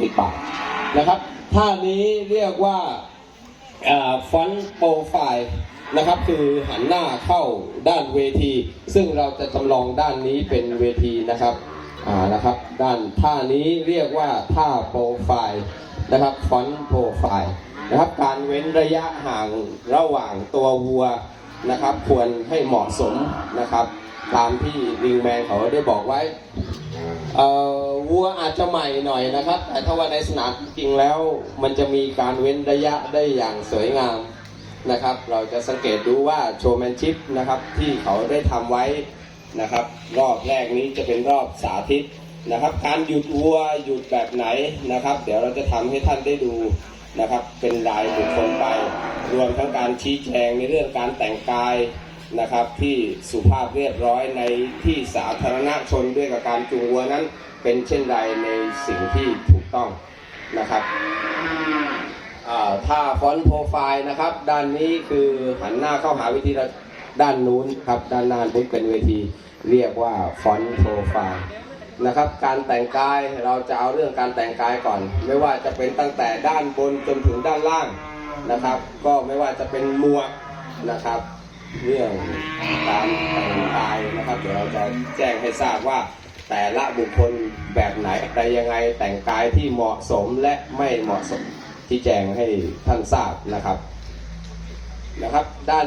ติดปากนะครับท่านี้เรียกว่าฟอนต์โปรไฟล์นะครับคือหันหน้าเข้าด้านเวที ซึ่งเราจะจำลองด้านนี้เป็นเวทีนะครับอ่านะครับ ด้านท่านี้เรียกว่าท่าโปรไฟล์นะครับฟอนต์โปรไฟล์นะครับการเว้นระยะห่างระหว่างตัววัวนะครับ ควรให้เหมาะสมนะครับ ตามที่ลิงแมนเขาได้บอกไว้เอ่อวัวอาจจะใหม่หน่อยนะครับ แต่ถ้าว่าในสนามจริงๆแล้ว มันจะมีการเว้นระยะได้อย่างสวยงามนะครับ เราจะสังเกตดูว่าโชว์แมนชิพนะครับที่เขาได้ทำไว้นะครับ รอบแรกนี้จะเป็นรอบสาธิตนะครับ การหยุดวัวหยุดแบบไหนนะครับ เดี๋ยวเราจะทำให้ท่านได้ดูนะครับ เป็นรายบุคคลไป รวมทั้งการชี้แจงในเรื่องการแต่งกาย นะครับที่สุภาพเรียบร้อยในที่สาธารณชนด้วยกับการจูงวัวนั้น เป็นเช่นไรในสิ่งที่ถูกต้องนะครับถ้าฟอนต์โปรไฟล์นะครับ ด้านนี้คือหันหน้าเข้าหาวิธีด้านนู้นครับด้านหน้านี้เป็นเวทีเรียกว่าฟอนต์โปรไฟล์นะครับการแต่งกายเราจะเอาเรื่องการแต่งกายก่อน ไม่ว่าจะเป็นตั้งแต่ด้านบนจนถึงด้านล่างนะครับ ก็ไม่ว่าจะเป็นหมวกนะครับ เรื่องการแต่งกายนะครับเดี๋ยวเราจะแจ้งให้ทราบว่าแต่ละบุคคลแบบไหนอะไรยังไงแต่งกายที่เหมาะสมและไม่เหมาะสมที่แจ้งให้ท่านทราบนะครับนะครับด้าน